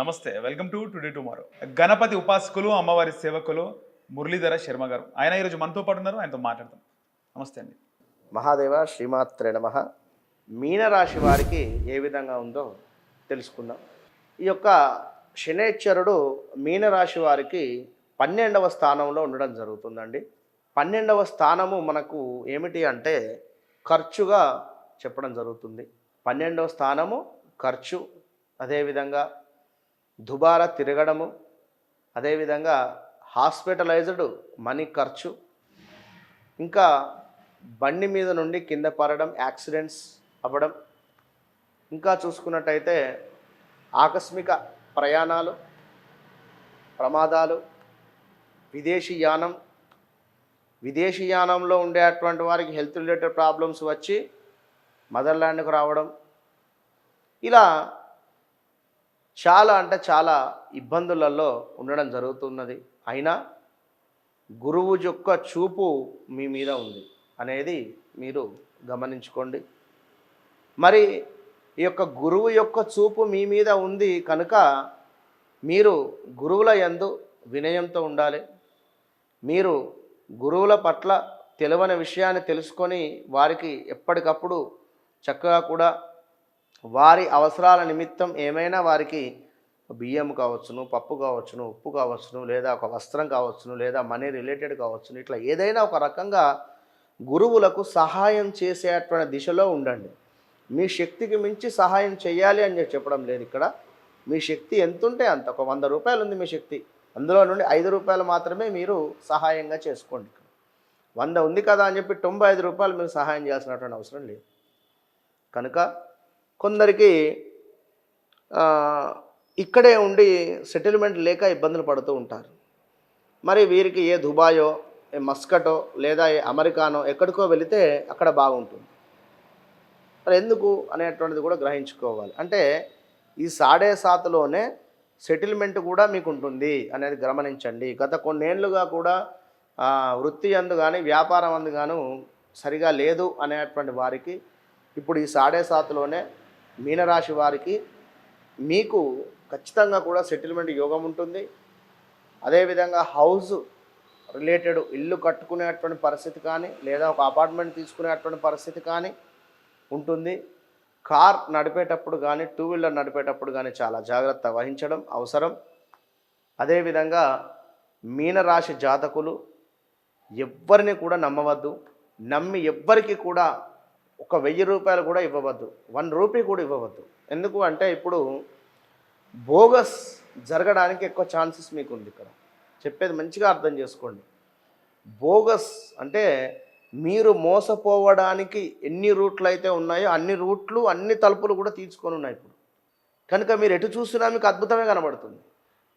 నమస్తే welcome to today tomorrow. Ganapati ఉపాసకులు అమ్మవారి సేవకులు మురళీధర శర్మ గారు. ఆయన ఈరోజు మనతో పాటు ఉన్నారు ఆయనతో మాట్లాడతాం నమస్తే అండి. మహాదేవ శ్రీమాత్రే నమ. మీనరాశి వారికి ఏ విధంగా ఉందో తెలుసుకుందాం. ఈ యొక్క శనేశ్వరుడు మీనరాశి వారికి పన్నెండవ స్థానంలో ఉండడం జరుగుతుందండి. పన్నెండవ స్థానము మనకు ఏమిటి అంటే ఖర్చుగా చెప్పడం జరుగుతుంది. పన్నెండవ స్థానము ఖర్చు అదేవిధంగా దుబారా తిరగడము అదేవిధంగా హాస్పిటలైజ్డ్ మనీ ఖర్చు ఇంకా బండి మీద నుండి కింద పడడం యాక్సిడెంట్స్ అవ్వడం ఇంకా చూసుకున్నట్టయితే ఆకస్మిక ప్రయాణాలు ప్రమాదాలు విదేశీ యానం విదేశీ యానంలో ఉండేటువంటి వారికి హెల్త్ రిలేటెడ్ ప్రాబ్లమ్స్ వచ్చి మదర్లాండ్కు రావడం ఇలా చాలా అంటే చాలా ఇబ్బందులలో ఉండడం జరుగుతున్నది. అయినా గురువు యొక్క చూపు మీ మీద ఉంది అనేది మీరు గమనించుకోండి. మరి ఈ యొక్క గురువు యొక్క చూపు మీ మీద ఉంది కనుక మీరు గురువుల యందు వినయంతో ఉండాలి. మీరు గురువుల పట్ల తెలివని విషయాన్ని తెలుసుకొని వారికి ఎప్పటికప్పుడు చక్కగా కూడా వారి అవసరాల నిమిత్తం ఏమైనా వారికి బియ్యం కావచ్చును పప్పు కావచ్చును ఉప్పు కావచ్చును లేదా ఒక వస్త్రం కావచ్చును లేదా మనీ రిలేటెడ్ కావచ్చును ఇట్లా ఏదైనా ఒక రకంగా గురువులకు సహాయం చేసేటువంటి దిశలో ఉండండి. మీ శక్తికి మించి సహాయం చేయాలి అని చెప్పి చెప్పడం లేదు ఇక్కడ. మీ శక్తి ఎంత ఉంటే అంత. ఒక వంద రూపాయలు ఉంది మీ శక్తి. అందులో నుండి ఐదు రూపాయలు మాత్రమే మీరు సహాయంగా చేసుకోండి వంద ఉంది కదా అని చెప్పి తొంభై ఐదు రూపాయలు మీరు సహాయం చేయాల్సినటువంటి అవసరం లేదు. కనుక కొందరికి ఇక్కడే ఉండి సెటిల్మెంట్ లేక ఇబ్బందులు పడుతూ ఉంటారు. మరి వీరికి ఏ దుబాయో ఏ మస్కటో లేదా ఏ అమెరికానో ఎక్కడికో వెళితే అక్కడ బాగుంటుంది. మరి ఎందుకు అనేటువంటిది కూడా గ్రహించుకోవాలి. అంటే ఈ సాడే సాతలోనే సెటిల్మెంట్ కూడా మీకు ఉంటుంది అనేది గమనించండి. గత కొన్నేళ్ళుగా కూడా వృత్తి అందు కానీ వ్యాపారం అందు గాను సరిగా లేదు అనేటువంటి వారికి ఇప్పుడు ఈ సాడే సాతలోనే మీనరాశి వారికి మీకు ఖచ్చితంగా కూడా సెటిల్మెంట్ యోగం ఉంటుంది. అదేవిధంగా హౌస్ రిలేటెడ్ ఇల్లు కట్టుకునేటువంటి పరిస్థితి కానీ లేదా ఒక అపార్ట్మెంట్ తీసుకునేటువంటి పరిస్థితి కానీ ఉంటుంది. కార్ నడిపేటప్పుడు కానీ టూ వీలర్ నడిపేటప్పుడు కానీ చాలా జాగ్రత్త వహించడం అవసరం. అదేవిధంగా మీనరాశి జాతకులు ఎవ్వరిని కూడా నమ్మవద్దు. నమ్మి ఎవ్వరికి కూడా ఒక వెయ్యి రూపాయలు కూడా ఇవ్వవద్దు. వన్ రూపీ కూడా ఇవ్వవద్దు. ఎందుకు అంటే ఇప్పుడు బోగస్ జరగడానికి ఎక్కువ ఛాన్సెస్ మీకు ఉంది ఇక్కడ. చెప్పేది మంచిగా అర్థం చేసుకోండి. బోగస్ అంటే మీరు మోసపోవడానికి ఎన్ని రూట్లు అయితే ఉన్నాయో అన్ని రూట్లు అన్ని తలుపులు కూడా తీసుకొని ఉన్నాయి ఇప్పుడు. కనుక మీరు ఎటు చూసినా మీకు అద్భుతమే కనబడుతుంది.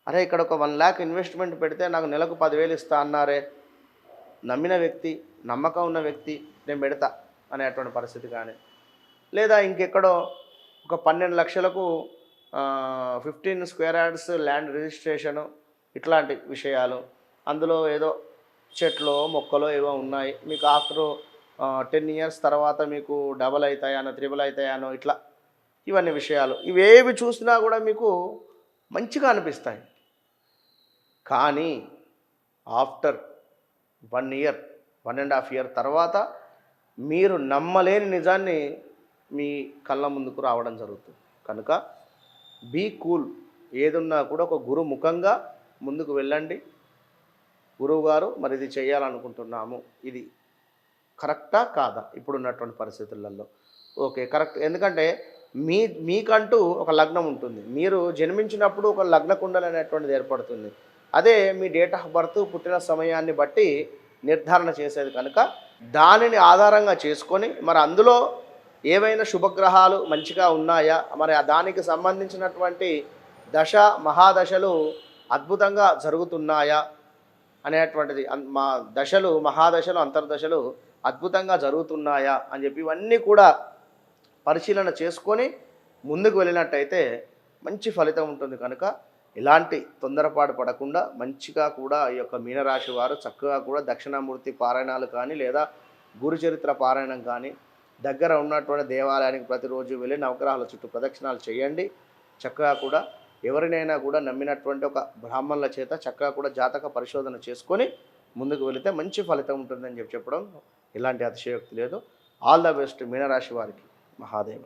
అరే ఇక్కడ ఒక వన్ ల్యాక్ ఇన్వెస్ట్మెంట్ పెడితే నాకు నెలకు పదివేలు ఇస్తా అన్నారే. నమ్మిన వ్యక్తి నమ్మకం ఉన్న వ్యక్తి నేను పెడతా. అనేటువంటి పరిస్థితి కానీ. లేదా ఇంకెక్కడో ఒక పన్నెండు లక్షలకు fifteen square yards land registration ఇట్లాంటి విషయాలు. అందులో ఏదో చెట్లు మొక్కలు ఏవో ఉన్నాయి. మీకు ఆఫ్టర్ టెన్ ఇయర్స్ తర్వాత మీకు డబల్ అవుతాయానో త్రిబుల్ అవుతాయనో ఇట్లా ఇవన్నీ విషయాలు. ఇవేవి చూసినా కూడా మీకు మంచిగా అనిపిస్తాయి. కానీ after one year one and half year తర్వాత మీరు నమ్మలేని నిజాన్ని మీ కళ్ళ ముందుకు రావడం జరుగుతుంది. కనుక బీ కూల్ ఏదున్నా కూడా ఒక గురు ముఖంగా ముందుకు వెళ్ళండి. గురువుగారు మరి ఇది చేయాలనుకుంటున్నాము. ఇది కరెక్టా కాదా? ఇప్పుడున్నటువంటి పరిస్థితులలో. Okay correct. ఎందుకంటే మీ మీకంటూ ఒక లగ్నం ఉంటుంది. మీరు జన్మించినప్పుడు ఒక లగ్న కుండలు అనేటువంటిది ఏర్పడుతుంది. అదే మీ డేట్ ఆఫ్ బర్త్ పుట్టిన సమయాన్ని బట్టి నిర్ధారణ చేసేది కనుక దానిని ఆధారంగా చేసుకొని మరి అందులో ఏవైనా శుభగ్రహాలు మంచిగా ఉన్నాయా? మరి ఆ దానికి సంబంధించినటువంటి దశ మహాదశలు అద్భుతంగా జరుగుతున్నాయా? అనేటువంటిది. మా దశలు మహాదశలు అంతర్దశలు అద్భుతంగా జరుగుతున్నాయా? అని చెప్పి ఇవన్నీ కూడా పరిశీలన చేసుకొని ముందుకు వెళ్ళినట్టయితే మంచి ఫలితం ఉంటుంది కనుక ఎలాంటి తొందరపాటు పడకుండా మంచిగా కూడా ఈ యొక్క మీనరాశి వారు చక్కగా కూడా దక్షిణామూర్తి పారాయణాలు కానీ లేదా గురుచరిత్ర పారాయణం కానీ దగ్గర ఉన్నటువంటి దేవాలయానికి ప్రతిరోజు వెళ్ళి నవగ్రహాల చుట్టూ ప్రదక్షిణాలు చేయండి. చక్కగా కూడా ఎవరినైనా కూడా నమ్మినటువంటి ఒక బ్రాహ్మణుల చేత చక్కగా కూడా జాతక పరిశోధన చేసుకొని ముందుకు వెళితే మంచి ఫలితం ఉంటుందని చెప్పి చెప్పడం ఎలాంటి అతిశయోక్తి లేదు. ఆల్ ద బెస్ట్ మీనరాశి వారికి. మహాదేవ.